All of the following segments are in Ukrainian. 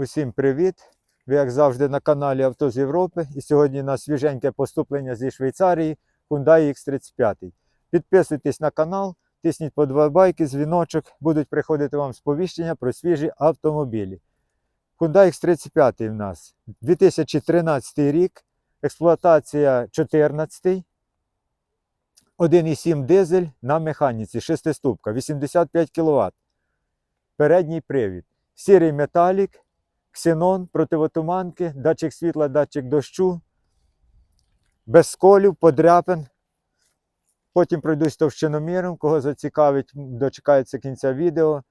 Усім привіт! Ви, як завжди, на каналі Авто з Європи. І сьогодні на свіженьке поступлення зі Швейцарії Hyundai X35. Підписуйтесь на канал, тисніть подобайки, дзвіночок, будуть приходити вам сповіщення про свіжі автомобілі. Hyundai X35 в нас 2013 рік, експлуатація 14, 1,7 дизель на механіці, 6 ступка, 85 кВт. Передній привід. Сірий металік, ксенон, противотуманки, датчик світла, датчик дощу, без сколів, подряпин. Потім пройдусь товщиноміром, кого зацікавить, дочекається кінця відео.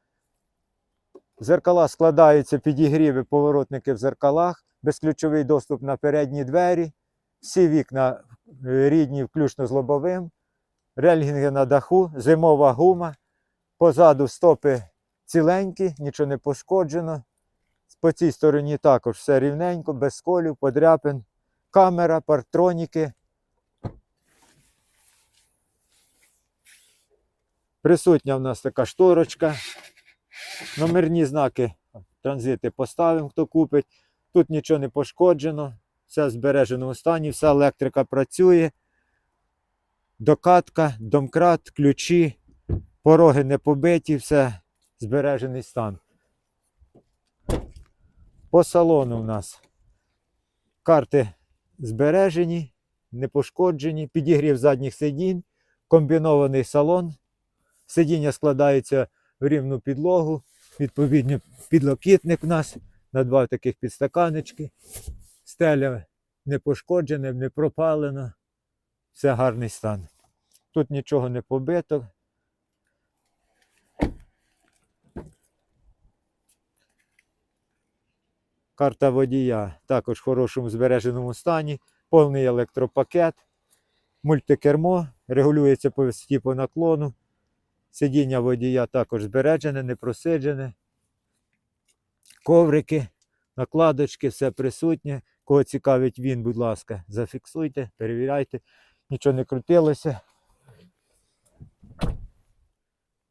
Зеркала складаються підігріви, поворотники в зеркалах, безключовий доступ на передні двері, всі вікна е, рідні, включно з лобовим, рельгінги на даху, зимова гума, позаду стопи ціленькі, нічого не пошкоджено. По цій стороні також все рівненько, без сколів, подряпин, камера, парктроніки. Присутня в нас така шторочка. Номерні знаки транзити поставимо, хто купить. Тут нічого не пошкоджено, все в збереженому стані, вся електрика працює. Докатка, домкрат, ключі, пороги не побиті, все збережений стан. По салону у нас карти збережені, не пошкоджені, підігрів задніх сидінь, комбінований салон. Сидіння складається в рівну підлогу, відповідно підлокітник у нас на два таких підстаканечки. Стеля не пошкоджена, не пропалена. Все гарний стан. Тут нічого не побито. Карта водія також в хорошому збереженому стані, повний електропакет, мультикермо, регулюється по висоті по наклону. Сидіння водія також збережене, не просиджене. Коврики, накладочки, все присутнє. Кого цікавить він, будь ласка, зафіксуйте, перевіряйте, нічого не крутилося.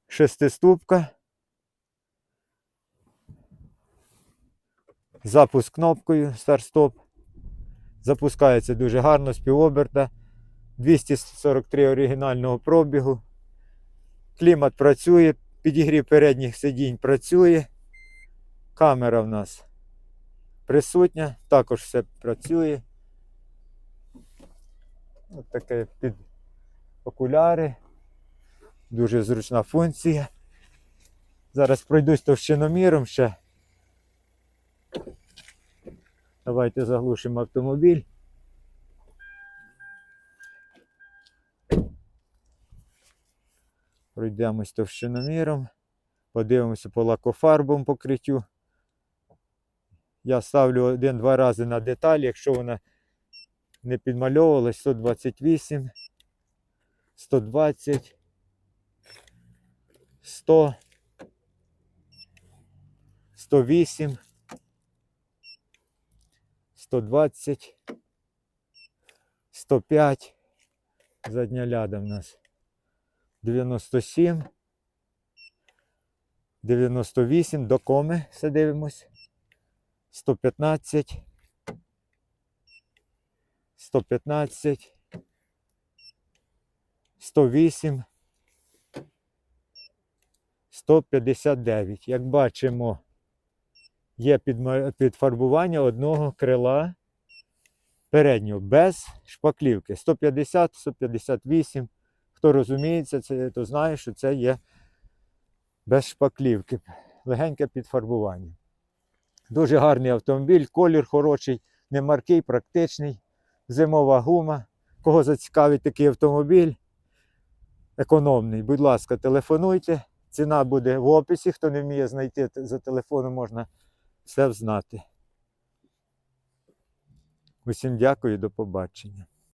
Шестиступка. Запуск кнопкою старт-стоп. Запускається дуже гарно з півоберта. 243 оригінального пробігу. Клімат працює, підігрів передніх сидінь працює. Камера в нас присутня, також все працює. Ось таке під окуляри. Дуже зручна функція. Зараз пройдусь товщиноміром ще. Давайте заглушимо автомобіль. Пройдемось товщиноміром. Подивимося по лакофарбовому покриттю. Я ставлю один-два рази на деталь, якщо вона не підмальовувалась, 128, 120, 100, 108. 120, 105, задня ляда в нас 97, 98, до коми все дивимось. 115, 115, 108, 159. Як бачимо, є підфарбування одного крила переднього без шпаклівки. 150, 158. Хто розуміється, це, то знає, що це є без шпаклівки. Легеньке підфарбування. Дуже гарний автомобіль, колір хороший, не маркий, практичний, зимова гума. Кого зацікавить такий автомобіль, економний, будь ласка, телефонуйте. Ціна буде в описі. Хто не вміє знайти за телефоном, можна все взнати. Усім дякую, до побачення.